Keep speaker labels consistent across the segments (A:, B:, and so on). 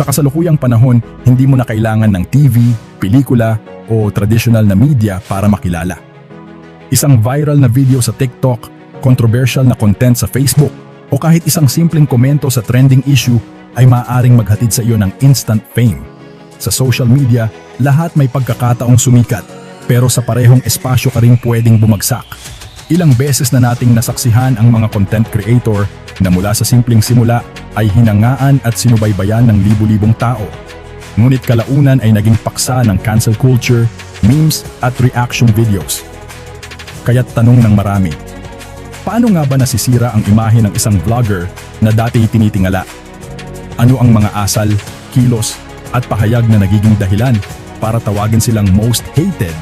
A: Sa kasalukuyang panahon, hindi mo na kailangan ng TV, pelikula o traditional na media para makilala. Isang viral na video sa TikTok, controversial na content sa Facebook, o kahit isang simpleng komento sa trending issue ay maaaring maghatid sa iyo ng instant fame. Sa social media, lahat may pagkakataong sumikat, pero sa parehong espasyo ka rin pwedeng bumagsak. Ilang beses na nating nasaksihan ang mga content creator na mula sa simpleng simula ay hinangaan at sinubaybayan ng libu-libong tao. Ngunit kalaunan ay naging paksa ng cancel culture, memes at reaction videos. Kaya't tanong ng marami, paano nga ba nasisira ang imahe ng isang vlogger na dati tinitingala? Ano ang mga asal, kilos at pahayag na nagiging dahilan para tawagin silang most hated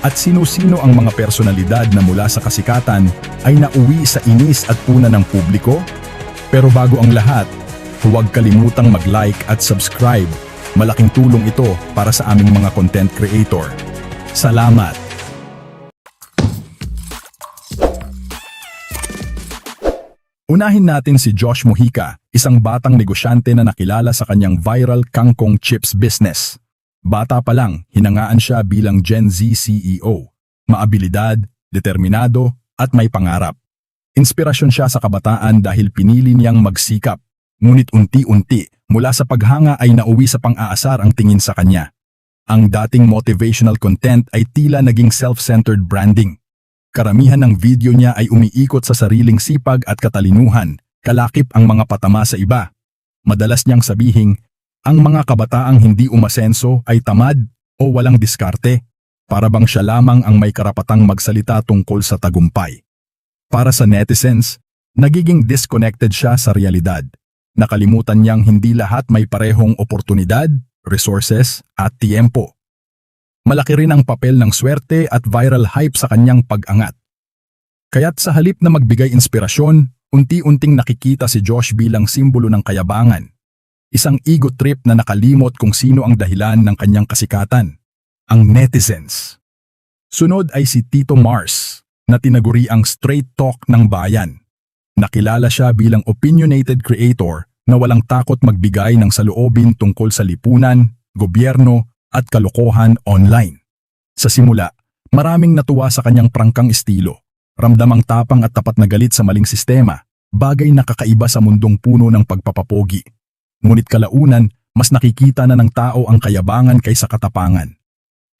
A: at sino-sino ang mga personalidad na mula sa kasikatan ay nauwi sa inis at puna ng publiko? Pero bago ang lahat, huwag kalimutang mag-like at subscribe. Malaking tulong ito para sa aming mga content creator. Salamat! Unahin natin si Josh Mojica, isang batang negosyante na nakilala sa kanyang viral kangkong chips business. Bata pa lang, hinangaan siya bilang Gen Z CEO. Maabilidad, determinado, at may pangarap. Inspirasyon siya sa kabataan dahil pinili niyang magsikap. Ngunit unti-unti, mula sa paghanga ay nauwi sa pang-aasar ang tingin sa kanya. Ang dating motivational content ay tila naging self-centered branding. Karamihan ng video niya ay umiikot sa sariling sipag at katalinuhan, kalakip ang mga patama sa iba. Madalas niyang sabihing, ang mga kabataang hindi umasenso ay tamad o walang diskarte, para bang siya lamang ang may karapatang magsalita tungkol sa tagumpay. Para sa netizens, nagiging disconnected siya sa realidad. Nakalimutan niyang hindi lahat may parehong oportunidad, resources at tiempo. Malaki rin ang papel ng swerte at viral hype sa kanyang pag-angat. Kaya't sa halip na magbigay inspirasyon, unti-unting nakikita si Josh bilang simbolo ng kayabangan. Isang ego trip na nakalimot kung sino ang dahilan ng kanyang kasikatan. Ang netizens. Sunod ay si Tito Mars, na tinaguri ang straight talk ng bayan. Nakilala siya bilang opinionated creator na walang takot magbigay ng saloobin tungkol sa lipunan, gobyerno at kalokohan online. Sa simula, maraming natuwa sa kanyang prangkang estilo. Ramdamang tapang at tapat na galit sa maling sistema, bagay na kakaiba sa mundong puno ng pagpapapogi. Ngunit kalaunan, mas nakikita na ng tao ang kayabangan kaysa katapangan.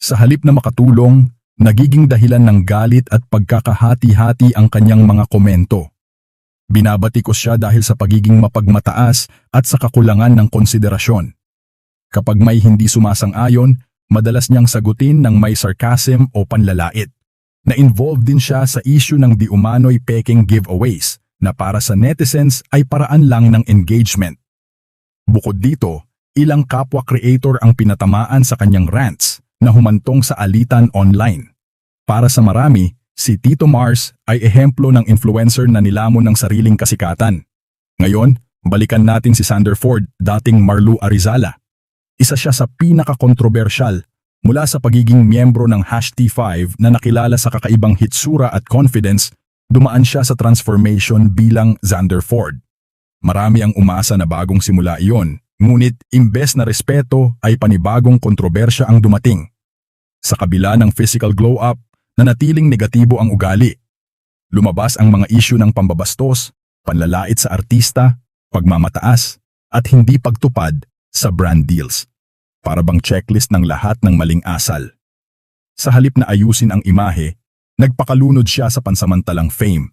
A: Sa halip na makatulong, nagiging dahilan ng galit at pagkakahati-hati ang kanyang mga komento. Binabatikos siya dahil sa pagiging mapagmataas at sa kakulangan ng konsiderasyon. Kapag may hindi sumasang-ayon, madalas niyang sagutin ng may sarcasm o panlalait. Na-involved din siya sa issue ng di peking giveaways na para sa netizens ay paraan lang ng engagement. Bukod dito, ilang kapwa creator ang pinatamaan sa kanyang rants na humantong sa alitan online. Para sa marami, si Tito Mars ay ehemplo ng influencer na nilamon ng sariling kasikatan. Ngayon, balikan natin si Sander Ford, dating Marlu Arizala. Isa siya sa pinaka-kontrobersyal mula sa pagiging miyembro ng Hash T5 na nakilala sa kakaibang hitsura at confidence, dumaan siya sa transformation bilang Xander Ford. Marami ang umasa na bagong simula iyon, ngunit imbes na respeto ay panibagong kontrobersya ang dumating. Sa kabila ng physical glow-up, nanatiling negatibo ang ugali. Lumabas ang mga isyu ng pambabastos, panlalait sa artista, pagmamataas, at hindi pagtupad sa brand deals. Para bang checklist ng lahat ng maling asal. Sa halip na ayusin ang imahe, nagpakalunod siya sa pansamantalang fame,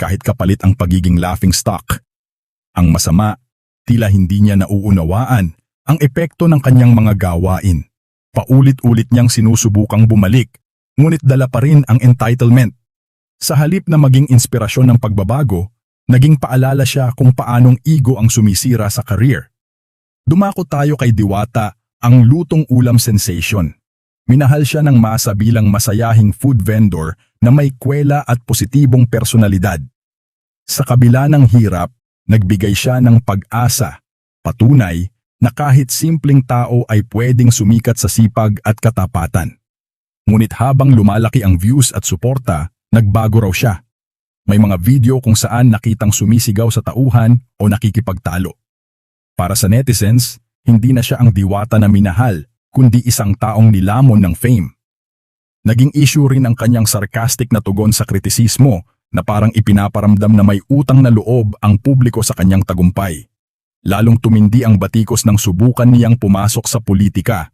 A: kahit kapalit ang pagiging laughing stock. Ang masama, tila hindi niya nauunawaan ang epekto ng kanyang mga gawain. Paulit-ulit niyang sinusubukang bumalik, ngunit dala pa rin ang entitlement. Sa halip na maging inspirasyon ng pagbabago, naging paalala siya kung paanong ego ang sumisira sa career. Dumako tayo kay Diwata, ang lutong ulam sensation. Minahal siya ng masa bilang masayahing food vendor na may kwela at positibong personalidad. Sa kabila ng hirap, nagbigay siya ng pag-asa, patunay na kahit simpleng tao ay pwedeng sumikat sa sipag at katapatan. Ngunit habang lumalaki ang views at suporta, nagbago raw siya. May mga video kung saan nakitang sumisigaw sa tauhan o nakikipagtalo. Para sa netizens, hindi na siya ang diwata na minahal, kundi isang taong nilamon ng fame. Naging issue rin ang kanyang sarcastic na tugon sa kritisismo na parang ipinaparamdam na may utang na loob ang publiko sa kanyang tagumpay. Lalong tumindi ang batikos ng subukan niyang pumasok sa politika.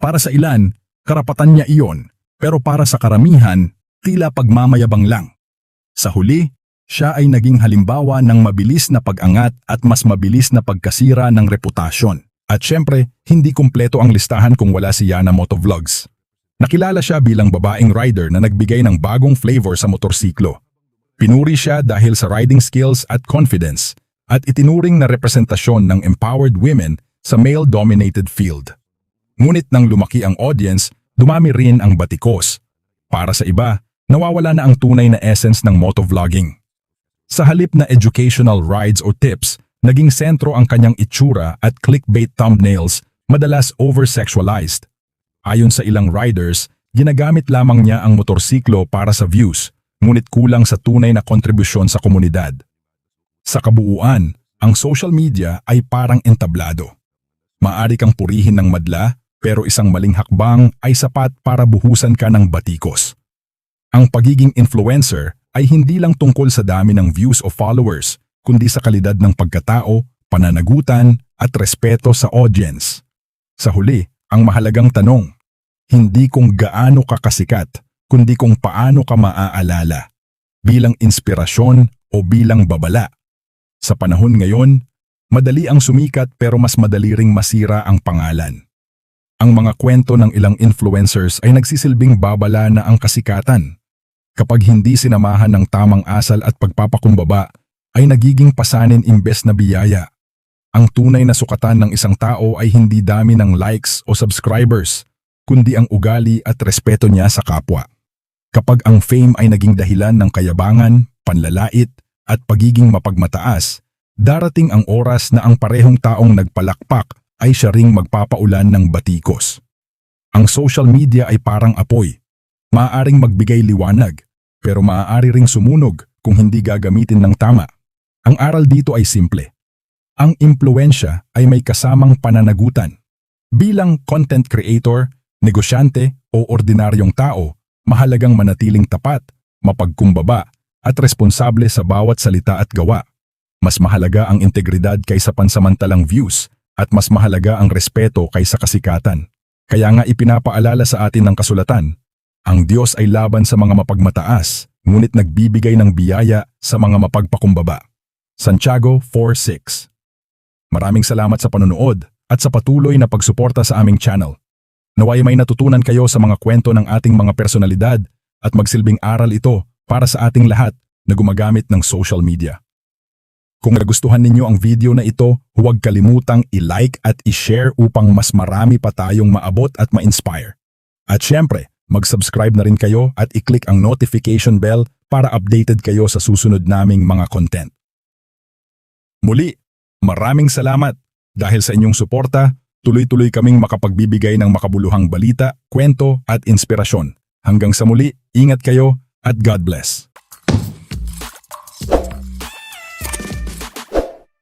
A: Para sa ilan, karapatan niya iyon, pero para sa karamihan, tila pagmamayabang lang. Sa huli, siya ay naging halimbawa ng mabilis na pag-angat at mas mabilis na pagkasira ng reputasyon. At syempre, hindi kumpleto ang listahan kung wala si Yana Motovlogs. Nakilala siya bilang babaeng rider na nagbigay ng bagong flavor sa motorsiklo. Pinuri siya dahil sa riding skills at confidence at itinuring na representasyon ng empowered women sa male-dominated field. Ngunit nang lumaki ang audience, dumami rin ang batikos. Para sa iba, nawawala na ang tunay na essence ng motovlogging. Sa halip na educational rides o tips, naging sentro ang kanyang itsura at clickbait thumbnails, madalas over-sexualized. Ayon sa ilang riders, ginagamit lamang niya ang motorsiklo para sa views, ngunit kulang sa tunay na kontribusyon sa komunidad. Sa kabuuan, ang social media ay parang entablado. Maari kang purihin ng madla, pero isang maling hakbang ay sapat para buhusan ka ng batikos. Ang pagiging influencer ay hindi lang tungkol sa dami ng views o followers, kundi sa kalidad ng pagkatao, pananagutan, at respeto sa audience. Sa huli, ang mahalagang tanong, hindi kung gaano ka kasikat, kundi kung paano ka maaalala, bilang inspirasyon o bilang babala. Sa panahon ngayon, madali ang sumikat pero mas madali ring masira ang pangalan. Ang mga kwento ng ilang influencers ay nagsisilbing babala na ang kasikatan kapag hindi sinamahan ng tamang asal at pagpapakumbaba, ay nagiging pasanin imbes na biyaya. Ang tunay na sukatan ng isang tao ay hindi dami ng likes o subscribers, kundi ang ugali at respeto niya sa kapwa. Kapag ang fame ay naging dahilan ng kayabangan, panlalait, at pagiging mapagmataas, darating ang oras na ang parehong taong nagpalakpak ay siya ring magpapaulan ng batikos. Ang social media ay parang apoy. Maaaring magbigay liwanag, pero maaari ring sumunog kung hindi gagamitin ng tama. Ang aral dito ay simple. Ang impluensya ay may kasamang pananagutan. Bilang content creator, negosyante o ordinaryong tao, mahalagang manatiling tapat, mapagkumbaba at responsable sa bawat salita at gawa. Mas mahalaga ang integridad kaysa pansamantalang views at mas mahalaga ang respeto kaysa kasikatan. Kaya nga ipinapaalala sa atin ng kasulatan ang Diyos ay laban sa mga mapagmataas, ngunit nagbibigay ng biyaya sa mga mapagpakumbaba. Santiago 4.6 Maraming salamat sa panonood at sa patuloy na pagsuporta sa aming channel. Naway may natutunan kayo sa mga kwento ng ating mga personalidad at magsilbing aral ito para sa ating lahat na gumagamit ng social media. Kung nagustuhan ninyo ang video na ito, huwag kalimutang i-like at i-share upang mas marami pa tayong maabot at ma-inspire. At syempre, mag-subscribe na rin kayo at i-click ang notification bell para updated kayo sa susunod naming mga content. Muli, maraming salamat dahil sa inyong suporta, tuloy-tuloy kaming makapagbibigay ng makabuluhang balita, kwento at inspirasyon. Hanggang sa muli, ingat kayo at God bless.